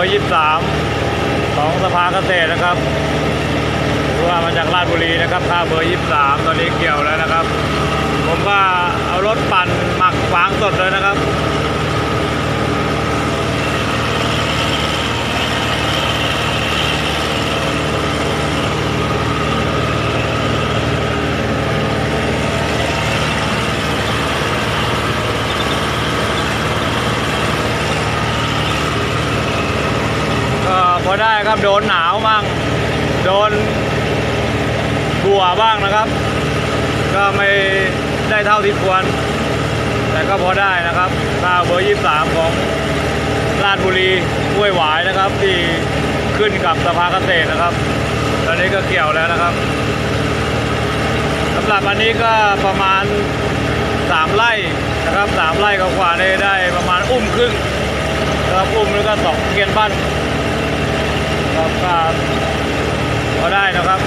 ร์ยี่สามของสภาเกษตรนะครับรู้ว่ามาจากราชบุรีนะครับข้าเบอร์ยี่สามตอนนี้เกี่ยวแล้วนะครับ ผมก็เอารถปั่นหมักฟางสดเลยนะครับ ได้ครับ โดนหนาวบ้างโดนบัวบ้างนะครับ ก็ไม่ได้เท่าที่ควร แต่ก็พอได้นะครับข้าวเบอร์ยี่สามของราชบุรีห้วยหวายนะครับ ที่ขึ้นกับสภาเกษตรนะครับ ตอนนี้ก็เกี่ยวแล้วนะครับสำหรับอันนี้ก็ประมาณสามไร่นะครับสามไร่กว่าๆได้ประมาณอุ้มครึ่งนะครับอุ้มแล้วก็สองเกียนบ้าน ครับก็พอได้นะครับ